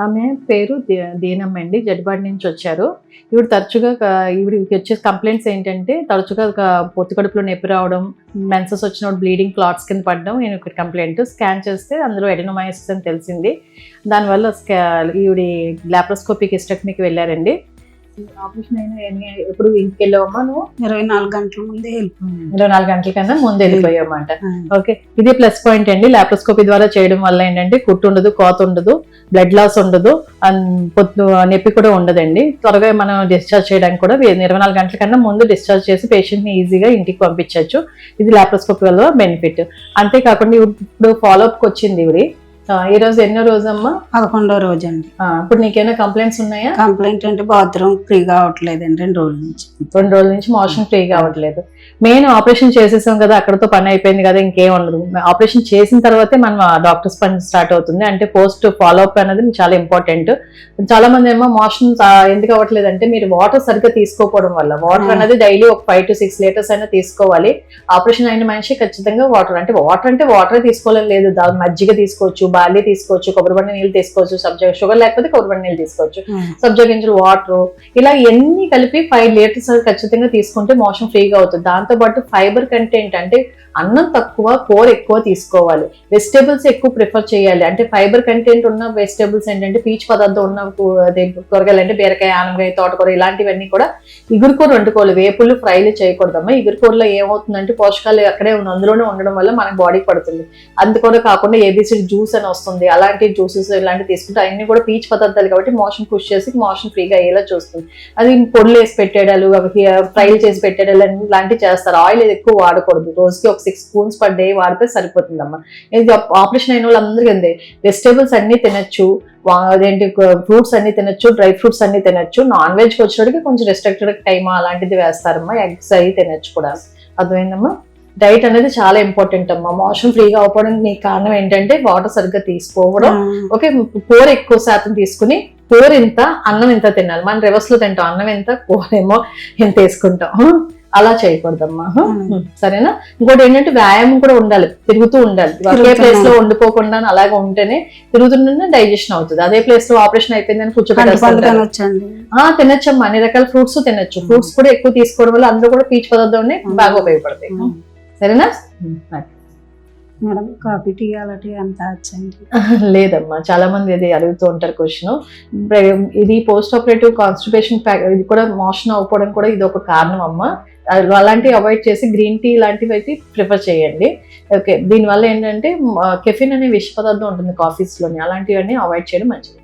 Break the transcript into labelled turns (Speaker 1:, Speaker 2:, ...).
Speaker 1: ఆమె పేరు దీనమ్మ అండి జడ్బాడి నుంచి వచ్చారు. ఈవిడ తరచుగా ఈవిడికి వచ్చే కంప్లైంట్స్ ఏంటంటే తరచుగా క- కడుపులో నొప్పి రావడం మెన్సెస్ వచ్చినప్పుడు బ్లీడింగ్ క్లాట్స్ కింద పడడం నేను ఒక కంప్లైంట్. స్కాన్ చేస్తే అందులో ఎడెనోమైసిస్ అని తెలిసింది. దానివల్ల స్కా ఈవిడి లాప్రోస్కోపిక్ ఇస్టక్మీకి వెళ్ళారండి. ఆపరేషన్ అయిన ఎప్పుడు వెళ్ళావమ్మా నువ్వు?
Speaker 2: ఇరవై నాలుగు గంటల ముందే వెళ్ళిపోయాను
Speaker 1: ఇరవై నాలుగు గంటల కన్నా ముందు వెళ్ళిపోయావన్నమాట.
Speaker 2: ఆ,
Speaker 1: ఓకే. ఇది ప్లస్ పాయింట్ అండి. లాప్రోస్కోపీ ద్వారా చేయడం వల్ల ఏంటంటే కుట్టు ఉండదు కోత ఉండదు బ్లడ్ లాస్ ఉండదు అండ్ పొత్తు నొప్పి కూడా ఉండదండి. త్వరగా మనం డిశ్చార్జ్ చేయడానికి కూడా ఇరవై నాలుగు గంటల కన్నా ముందు డిశ్చార్జ్ చేసి పేషెంట్ని ఈజీగా ఇంటికి పంపించవచ్చు ఇది లాప్రోస్కోపీ వల్ల బెనిఫిట్. అంతేకాకుండా ఇప్పుడు ఫాలో అప్ వచ్చింది ఇవి ఈ రోజు ఎన్నో రోజమ్మా?
Speaker 2: పదకొండో రోజు అండి
Speaker 1: ఇప్పుడు నీకేమైనా కంప్లైంట్స్ ఉన్నాయా?
Speaker 2: కంప్లైంట్ అంటే బాత్రూమ్ ఫ్రీ కావట్లేదండి రెండు రోజుల నుంచి.
Speaker 1: రెండు రోజుల నుంచి మోషన్ ఫ్రీ కావట్లేదు. మెయిన్ ఆపరేషన్ చేసేసాం కదా అక్కడతో పని అయిపోయింది కదా ఇంకేం ఉండదు. ఆపరేషన్ చేసిన తర్వాతే మనం డాక్టర్స్ పని స్టార్ట్ అవుతుంది. అంటే పోస్ట్ ఫాలో అప్ అనేది చాలా ఇంపార్టెంట్ చాలా మంది ఏమో మోషన్ ఎందుకు అవ్వట్లేదు అంటే మీరు వాటర్ సరిగ్గా తీసుకోకపోవడం వల్ల. వాటర్. అనేది డైలీ ఒక ఫైవ్ టు సిక్స్ లీటర్స్ అయినా తీసుకోవాలి. ఆపరేషన్ అయిన మనిషి ఖచ్చితంగా వాటర్ అంటే వాటర్ అంటే వాటర్ తీసుకోవాలని లేదు. మజ్జిగ తీసుకోవచ్చు బార్లీ తీసుకోవచ్చు కొబ్బరి బండి నీళ్ళు తీసుకోవచ్చు సబ్జెక్ట్ షుగర్ లేకపోతే కొబ్బరి నీళ్ళు తీసుకోవచ్చు. సబ్జా గింజలు వాటర్ ఇలా ఎన్ని కలిపి ఫైవ్ లీటర్స్ ఖచ్చితంగా తీసుకుంటే మోషన్ ఫ్రీగా అవుతుంది. దాంతో పాటు ఫైబర్ కంటెంట్ అంటే అన్నం తక్కువ కూర ఎక్కువ తీసుకోవాలి. వెజిటేబుల్స్ ఎక్కువ ప్రిఫర్ చేయాలి. అంటే ఫైబర్ కంటెంట్ ఉన్న వెజిటేబుల్స్ ఏంటంటే పీచు పదార్థం ఉన్న అదే కూరగాయలు అంటే బీరకాయ ఆనగాయ తోటకూర ఇలాంటివన్నీ కూడా ఇగురు కూర వండుకోవాలి. వేపులు ఫ్రైలు చేయకూడదమ్మా. ఇగురు కూరలో ఏమవుతుందంటే పోషకాలు అక్కడే ఉన్న- అందులోనే ఉండడం వల్ల మన బాడీకి పడుతుంది. అందుకనే కాకుండా ఏబిసిడి జ్యూస్ అని వస్తుంది. అలాంటి జ్యూసెస్ ఇలాంటివి తీసుకుంటే అన్ని కూడా పీచు పదార్థాలు కాబట్టి మోషన్ పుష్ చేసి మోషన్ ఫ్రీగా అయ్యేలా చూస్తుంది. అది పొడులు వేసి పెట్టేడాలు అవి ఫ్రైలు చేసి పెట్టేడాలు ఇలాంటివి చేస్తారు. ఆయిల్ ఎక్కువ వాడకూడదు. రోజుకి ఒక సిక్స్ స్పూన్స్ పర్ డే వాడితే సరిపోతుందమ్మా. ఇది ఆపరేషన్ అయిన వాళ్ళందరికీ అంతే. వెజిటేబుల్స్ అన్ని తినచ్చు. అదేంటి ఫ్రూట్స్ అన్ని తినచ్చు డ్రై ఫ్రూట్స్ అన్ని తినచ్చు. నాన్ వెజ్ వచ్చేటికి కొంచెం రెస్ట్రిక్టెడ్ టైమ్ అలాంటిది వేస్తారమ్మా. ఎగ్స్ అవి తినచ్చు కూడా. అర్థమైందమ్మా? డైట్ అనేది చాలా ఇంపార్టెంట్ అమ్మా. మోషన్ ఫ్రీగా అవ్వడానికి నీకు కారణం ఏంటంటే వాటర్ సరిగ్గా తీసుకోవడం. ఓకే కూర ఎక్కువ శాతం తీసుకుని కూర ఇంత అన్నం ఇంత తినాలి. మనం రివర్స్లో తింటాం. అన్నం ఎంత కూర ఏమో ఇంత వేసుకుంటాం. అలా చేయకూడదమ్మా.
Speaker 2: Hmm.
Speaker 1: సరేనా? ఇంకోటి ఏంటంటే వ్యాయామం కూడా ఉండాలి. తిరుగుతూ ఉండాలి. ఒకే. ప్లేస్లో ఉండిపోకుండా అలాగే ఉంటేనే తిరుగుతుంటేనే డైజెషన్ అవుతుంది. అదే ప్లేస్లో ఆపరేషన్ అయిపోయిందని ఆ తినచ్చమ్మా. అన్ని రకాల ఫ్రూట్స్ తినచ్చు. ఫ్రూట్స్ కూడా ఎక్కువ తీసుకోవడం వల్ల అందులో కూడా పీచు పదార్థం
Speaker 2: Hmm.
Speaker 1: బాగా ఉపయోగపడతాయి. సరేనా?
Speaker 2: మేడం కాఫీ టీ వచ్చండి
Speaker 1: లేదమ్మా చాలా మంది ఇది అడుగుతూ ఉంటారు క్వశ్చన్ ఇది పోస్ట్ ఆపరేటివ్ కాన్స్టిపేషన్ ఇది కూడా మోషన్ అవ్వకపోవడం కూడా ఇది ఒక కారణం అమ్మా. అలాంటివి అవాయిడ్ చేసి గ్రీన్ టీ లాంటివి అయితే ప్రిఫర్ చేయండి. ఓకే దీనివల్ల ఏంటంటే కెఫిన్ అనే విష పదార్థం ఉంటుంది కాఫీస్లోని అలాంటివన్నీ అవాయిడ్ చేయడం మంచిది.